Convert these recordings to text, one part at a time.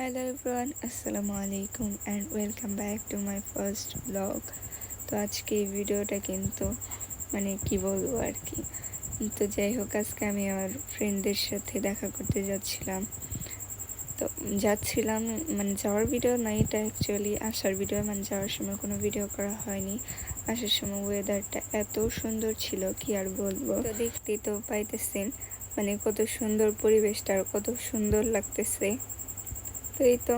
Hello everyone আসসালামু আলাইকুম and welcome back to my first blog তো আজকে এই ভিডিওটা কিন্তু মানে কি বলব আর কি? তো যাই হোক আজকে আমি আমার ফ্রেন্ডদের সাথে দেখা করতে যাচ্ছিলাম। তো যাচ্ছিলাম মানে যাওয়ার ভিডিও না এটা অ্যাকচুয়ালি আসার ভিডিও মানে যাওয়ার সময় কোনো ভিডিও করা হয়নি। আসার সময় ওয়েদারটা এত সুন্দর ছিল, কি আর বলব? তো দেখতে তো পাইতেছেন মানে কত সুন্দর পরিবেশটা আর কত সুন্দর লাগতেছে। তো এই তো।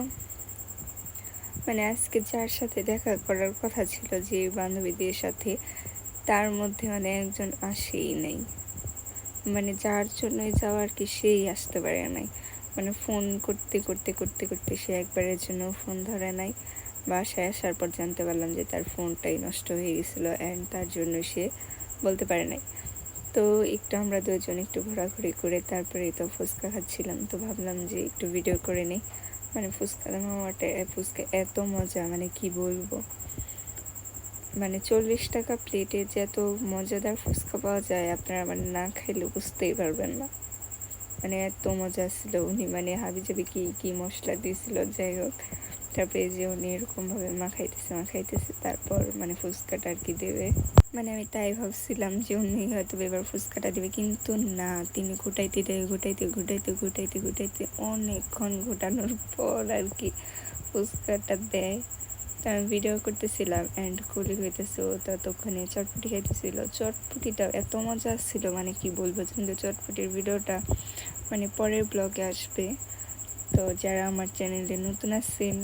মানে আজকে যার সাথে দেখা করার কথা ছিল যে বান্ধবীদের সাথে, তার মধ্যে মানে একজন আসেই নাই। মানে যার জন্যই যাওয়ার কি সেই আসতে পারে নাই। মানে ফোন করতে করতে করতে করতে সে একবারের জন্য ফোন ধরে নাই। বাসায় আসার পর জানতে পারলাম যে তার ফোনটাই নষ্ট হয়ে গেছিল অ্যান্ড তার জন্য সে বলতে পারে নাই। তো একটু আমরা দুজন একটু ঘোরাঘুরি করে তারপরে তো ফুচকা খাচ্ছিলাম, তো ভাবলাম যে একটু ভিডিও করে নিই। মানে ফুচকা মামাটা ফুচকা এত মজা মানে কি বলব? মানে চল্লিশ টাকা প্লেটে যে এত মজাদার ফুচকা পাওয়া যায়, আপনারা মানে না খাইলে বুঝতেই পারবেন না। মানে এত মজা ছিল উনি মানে হাবি যাবি কি কি মশলা দিয়েছিল, যাই হোক। তারপরে যে উনি এরকমভাবে মাখাইতেছে মাখাইতেছে, তারপর মানে ফুচকাটা আর কি দেবে। মানে আমি তাই ভাবছিলাম যে উনি হয়তো এবার ফুচকাটা দেবে, কিন্তু না, তিনি ঘুটাইতে দেয় ঘুটাইতে ঘুটাইতে ঘুটাইতে ঘুটাইতে অনেকক্ষণ ঘুটানোর পর আর কি ফুচকাটা দেয়। আমি ভিডিও করতেছিলাম অ্যান্ড কুলি হইতেছে ততক্ষণে চটপটি খাইতেছিল। চটপটিটা এত মজা ছিল মানে কি বলব কিন্তু চটপটির ভিডিওটা মানে পরের ব্লগে আসবে। তো যারা আমার চ্যানেলে নতুন আছেন,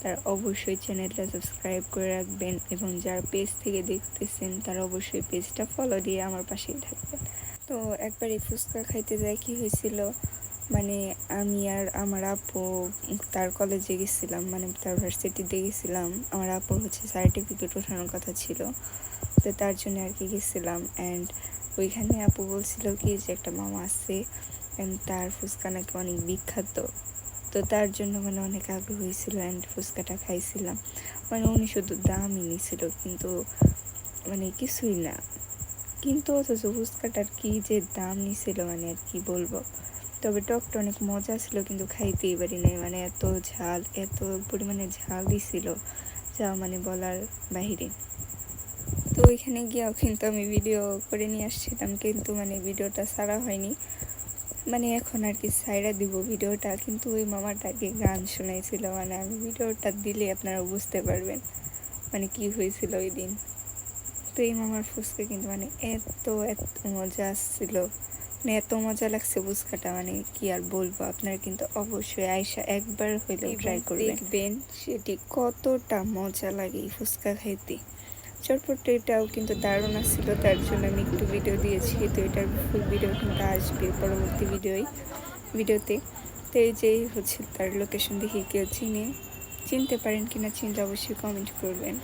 তারা অবশ্যই চ্যানেলটা সাবস্ক্রাইব করে রাখবেন এবং যারা পেজ থেকে দেখতেছেন, তারা অবশ্যই পেজটা ফলো দিয়ে আমার পাশেই থাকবেন। তো একবার এই ফুচকা খাইতে যাই, কি হয়েছিল? মানে আমি আর আমার আপু তার কলেজে গেছিলাম মানে তার ভার্সিটিতে গেছিলাম। আমার আপুর হচ্ছে সার্টিফিকেট ওঠানোর কথা ছিল, তো তার জন্য আর কি গেছিলাম। অ্যান্ড ওইখানে আপু বলছিল কি যে একটা মামা আছে অ্যান্ড তার ফুচকা নাকি অনেক বিখ্যাত। তো তার জন্য মানে অনেক আগ্রহ হয়েছিল অ্যান্ড ফুচকাটা খাইছিলাম। মানে উনি শুধু দামই নিছিল, কিন্তু মানে কিছুই না। কিন্তু অথচ ফুচকাটার কি যে দাম নিছিল মানে আর কি বলব? তবে টকটা অনেক মজা ছিল, কিন্তু খাইতেই পারি নাই। মানে এত ঝাল, এত পরিমাণে ঝাল দিছিল, যা মানে বলার বাহিরে। তো ওইখানে গিয়েও কিন্তু আমি ভিডিও করে নিয়ে আসছিলাম, কিন্তু মানে ভিডিওটা সারা হয়নি। মানে এখন আর কি সাইরা দিব ভিডিওটা কিন্তু ওই মামাটাকে গান শোনাইছিল। মানে আমি ভিডিওটা দিলে আপনারা বুঝতে পারবেন মানে কি হয়েছিল ওই দিন। তো এই মামার ফুচকা কিন্তু মানে এত এত মজা আসছিল। মানে এত মজা লাগছে ফুচকাটা মানে কি আর বলব আপনারা কিন্তু অবশ্যই আয়সা একবার হইলেও ট্রাই করবেন। দেখবেন সেটি কতটা মজা লাগে এই ফুচকা খাইতে চটপটিটাও কিন্তু দারুণ আসছিল তার জন্য আমি একটু ভিডিও দিয়েছি তো এটার ফুল ভিডিও কিন্তু আসবে পরবর্তী ভিডিওই ভিডিওতে তো এই যেই হচ্ছে তার লোকেশন দেখে কেউ চিনে চিনতে পারেন কিনা চিনতে অবশ্যই কমেন্ট করবেন।